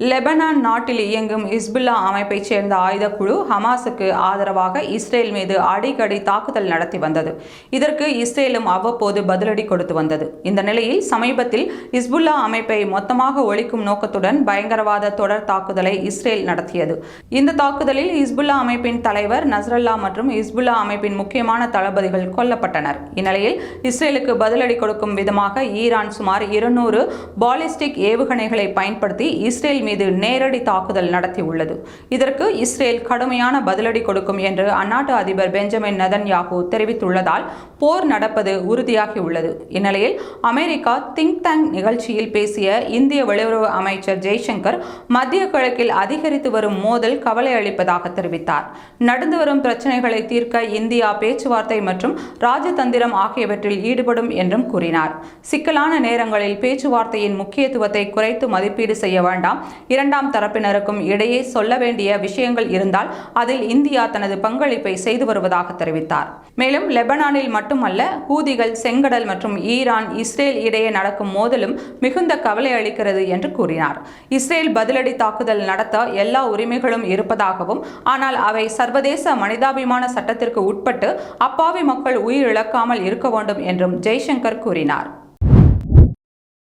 Lebanon நாட்டில் இயங்கும் இஸ்புல்லா அமைப்பைச் சேர்ந்த ஆயுதக்குழு ஹமாஸுக்கு ஆதரவாக இஸ்ரேல் மீது அடிக்கடி தாக்குதல் நடத்தி வந்தது. இதற்கு இஸ்ரேலும் அவ்வப்போது பதிலடி கொடுத்து வந்தது. இந்த நிலையில் சமீபத்தில் இஸ்புல்லா அமைப்பை மொத்தமாக ஒழிக்கும் நோக்கத்துடன் பயங்கரவாத தொடர் தாக்குதலை இஸ்ரேல் நடத்தியது. இந்த தாக்குதலில் இஸ்புல்லா அமைப்பின் தலைவர் நஸ்ரல்லா மற்றும் இஸ்புல்லா அமைப்பின் முக்கியமான தளபதிகள் கொல்லப்பட்டனர். இந்நிலையில் இஸ்ரேலுக்கு பதிலடி கொடுக்கும் விதமாக ஈரான் சுமார் இருநூறு பாலிஸ்டிக் ஏவுகணைகளை பயன்படுத்தி இஸ்ரேல் மீது நேரடி தாக்குதல் நடத்தியுள்ளது இதற்கு இஸ்ரேல் கடுமையான பதிலடி கொடுக்கும் என்று அந்நாட்டு அதிபர் பெஞ்சமின் நதன்யாகு தெரிவித்துள்ளதால் போர் நடப்பது உறுதியாகியுள்ளது இந்நிலையில் அமெரிக்கா திங்க் டேங்க் நிகழ்ச்சியில் பேசிய இந்திய வெளியுறவு அமைச்சர் ஜெய்சங்கர் மத்திய கிழக்கில் அதிகரித்து வரும் மோதல் கவலை அளிப்பதாக தெரிவித்தார். நடந்து வரும் பிரச்சனைகளை தீர்க்க இந்தியா பேச்சுவார்த்தை மற்றும் ராஜதந்திரம் ஆகியவற்றில் ஈடுபடும் என்றும் கூறினார். சிக்கலான நேரங்களில் பேச்சுவார்த்தையின் முக்கியத்துவத்தை குறைத்து மதிப்பீடு செய்ய வேண்டாம். இரண்டாம் தரப்பினருக்கும் இடையே சொல்ல வேண்டிய விஷயங்கள் இருந்தால் அதில் இந்தியா தனது பங்களிப்பை செய்து வருவதாக தெரிவித்தார். மேலும் லெபனானில் மட்டுமல்ல ஹூதிகள் செங்கடல் மற்றும் ஈரான் இஸ்ரேல் இடையே நடக்கும் மோதலும் மிகுந்த கவலை அளிக்கிறது என்று கூறினார். இஸ்ரேல் பதிலடி தாக்குதல் நடத்த எல்லா உரிமைகளும் இருப்பதாகவும் ஆனால் அவை சர்வதேச மனிதாபிமான சட்டத்திற்கு உட்பட்டு அப்பாவி மக்கள் உயிரிழக்காமல் இருக்க வேண்டும் என்றும் ஜெய்சங்கர் கூறினார்.